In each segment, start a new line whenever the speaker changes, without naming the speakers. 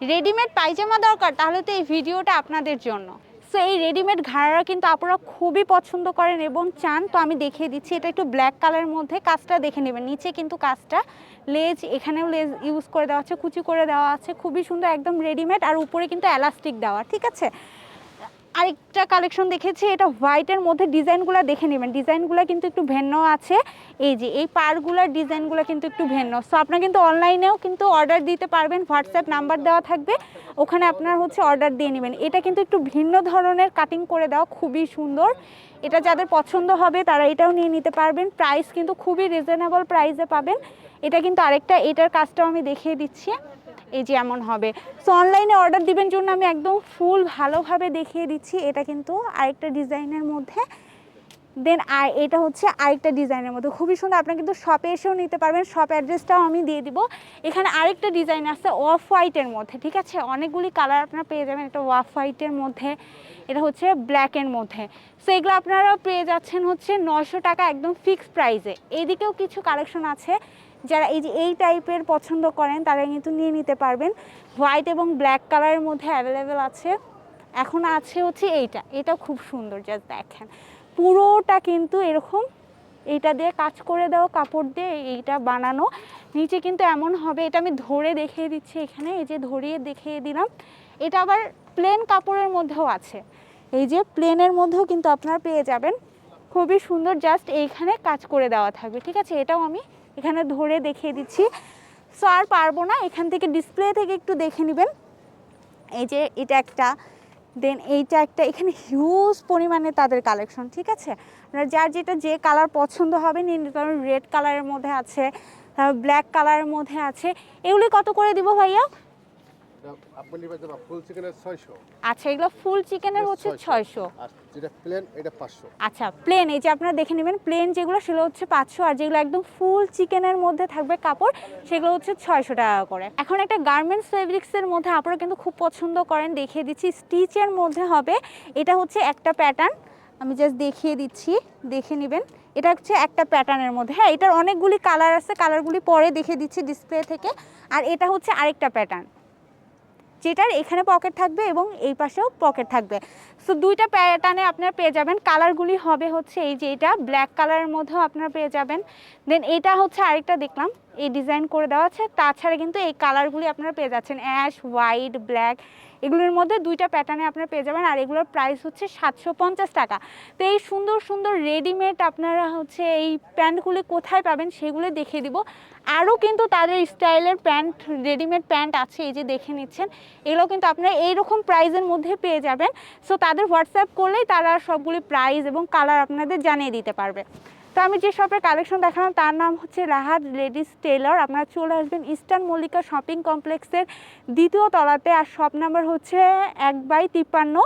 Readymade pyjama দরকার, তাহলে তো এই ভিডিওটা আপনাদের জন্য। সো এই রেডিমেড ঘাড়ারা কিন্তু আপনারা খুবই পছন্দ করেন এবং চান, তো আমি দেখিয়ে দিচ্ছি, এটা একটু ব্ল্যাক কালারের মধ্যে, কাজটা দেখে নেবেন। নিচে কিন্তু কাজটা লেজ, এখানেও লেজ ইউজ করে দেওয়া আছে, কুচি করে দেওয়া আছে, খুবই সুন্দর, একদম রেডিমেড আর উপরে কিন্তু এলাস্টিক দেওয়া, ঠিক আছে? আরেকটা কালেকশন দেখেছি, এটা হোয়াইটের মধ্যে ডিজাইনগুলো দেখে নেবেন। ডিজাইনগুলো কিন্তু একটু ভিন্ন আছে। এই যে, এই পারগুলোর ডিজাইনগুলো কিন্তু একটু ভিন্ন। সো আপনারা কিন্তু অনলাইনেও কিন্তু অর্ডার দিতে পারবেন হোয়াটসঅ্যাপ নাম্বার দেওয়া থাকবে। ওখানে আপনার হচ্ছে অর্ডার দিয়ে নেবেন। এটা কিন্তু একটু ভিন্ন ধরনের কাটিং করে দেওয়া, খুবই সুন্দর। এটা যাদের পছন্দ হবে, তারা এটাও নিয়ে নিতে পারবেন। প্রাইস কিন্তু খুবই রিজনেবল প্রাইসে পাবেন। এটা কিন্তু আরেকটা, এটার কাজটাও আমি দেখিয়ে দিচ্ছি। এই যে এমন হবে। সো অনলাইনে অর্ডার দিবেন জন্য আমি একদম ফুল ভালোভাবে দেখিয়ে দিচ্ছি। এটা কিন্তু আরেকটা ডিজাইনের মধ্যে। দেন আর এটা হচ্ছে আরেকটা ডিজাইনের মধ্যে। খুবই সুন্দর। আপনারা কিন্তু শপে এসেও নিতে পারবেন। শপ অ্যাড্রেসটাও আমি দিয়ে দিব। এখানে আরেকটা ডিজাইন আছে অফ হোয়াইটের মধ্যে, ঠিক আছে? অনেকগুলি কালার আপনারা পেয়ে যাবেন এটা অফ হোয়াইটের মধ্যে। এটা হচ্ছে ব্ল্যাকের মধ্যে। সো এগুলো আপনারা পেয়ে যাচ্ছেন হচ্ছে নশো টাকা একদম ফিক্সড প্রাইসে এদিকেও কিছু কালেকশন আছে। যারা এই যে এই টাইপের পছন্দ করেন তারা কিন্তু নিয়ে নিতে পারবেন। হোয়াইট এবং ব্ল্যাক কালারের মধ্যে অ্যাভেলেবেল আছে। এখন আছে হচ্ছে এইটা। এটা খুব সুন্দর জাস্ট দেখেন। পুরোটা কিন্তু এরকম এইটা দিয়ে কাজ করে দাও কাপড় দিয়ে এইটা বানানো। নিচে কিন্তু এমন হবে, এটা আমি ধরে দেখিয়ে দিচ্ছি এখানে, এই যে ধরিয়ে দেখিয়ে দিলাম। এটা আবার প্লেন কাপড়ের মধ্যেও আছে। এই যে প্লেনের মধ্যেও কিন্তু আপনারা পেয়ে যাবেন। খুবই সুন্দর জাস্ট এইখানে কাজ করে দেওয়া থাকবে, ঠিক আছে? এটাও আমি এখানে ধরে দেখিয়ে দিচ্ছি। সো আর পারব না, এখান থেকে ডিসপ্লে থেকে একটু দেখে নেবেন। এই যে এটা একটা দেন এইটা একটা, এখানে হিউজ পরিমাণে তাদের কালেকশন ঠিক আছে? আপনার যার যেটা যে কালার পছন্দ হবে নিতে পারেন রেড কালারের মধ্যে আছে ব্ল্যাক কালারের মধ্যে আছে। এগুলি কত করে দিব ভাইয়া?
আপনি নিবে ফুল চিকেনের
আচ্ছা এগুলো ফুল চিকেনের হচ্ছে ছয়শো।
আর যেটা প্লেন এটা পাঁচশো।
আচ্ছা প্লেন এই যে আপনারা দেখে নেবেন প্লেন যেগুলো সেগুলো হচ্ছে পাঁচশো আর যেগুলো একদম ফুল চিকেনের মধ্যে থাকবে কাপড় সেগুলো হচ্ছে টাকা করে। এখন একটা গার্মেন্টস ফেব্রিক্সের মধ্যে আপনারা কিন্তু খুব পছন্দ করেন দেখিয়ে দিচ্ছি স্টিচের মধ্যে হবে। এটা হচ্ছে একটা প্যাটার্ন আমি জাস্ট দেখিয়ে দিচ্ছি দেখে নেবেন। এটা হচ্ছে একটা প্যাটার্নের মধ্যে। হ্যাঁ এটার অনেকগুলি কালার আছে কালারগুলি পরে দেখে দিচ্ছি ডিসপ্লে থেকে। আর এটা হচ্ছে আরেকটা প্যাটার্ন যেটার এখানে পকেট থাকবে এবং এই পাশেও পকেট থাকবে। সো দুইটা প্যাটার্নে আপনারা পেয়ে যাবেন। কালারগুলি হবে হচ্ছে এই যে এটা ব্ল্যাক কালারের মধ্যেও আপনারা পেয়ে যাবেন। দেন এটা হচ্ছে আরেকটা দেখলাম। এই ডিজাইন করে দেওয়া আছে। তাছাড়া কিন্তু এই কালারগুলি আপনারা পেয়ে যাচ্ছেন। অ্যাশ হোয়াইট ব্ল্যাক এগুলোর মধ্যে দুইটা প্যাটার্নে আপনারা পেয়ে যাবেন। আর এগুলোর প্রাইস হচ্ছে সাতশো পঞ্চাশ টাকা। তো এই সুন্দর সুন্দর রেডিমেড আপনারা হচ্ছে এই প্যান্টগুলি কোথায় পাবেন সেগুলো দেখিয়ে দিব। আরও কিন্তু তাদের স্টাইলের প্যান্ট রেডিমেড প্যান্ট আছে, এই যে দেখে নিচ্ছেন। এগুলো কিন্তু আপনারা এইরকম প্রাইজের মধ্যে পেয়ে যাবেন। সো তাদের হোয়াটসঅ্যাপ করলেই তারা সবগুলি প্রাইস এবং কালার আপনাদের জানিয়ে দিতে পারবে। তো আমি যে শপের কালেকশন দেখালাম, তার নাম হচ্ছে রাহাত লেডিস টেলার আপনারা চলে আসবেন ইস্টার্ন মল্লিকা শপিং কমপ্লেক্সের দ্বিতীয় তলাতে। আর শপ নাম্বার হচ্ছে এক বাই তিপ্পান্ন।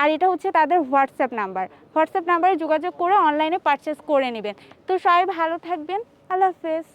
আর এটা হচ্ছে তাদের হোয়াটসঅ্যাপ নাম্বার হোয়াটসঅ্যাপ নাম্বারে যোগাযোগ করে অনলাইনে পারচেস করে নেবেন। তো সবাই ভালো থাকবেন। আল্লাহ হাফেজ।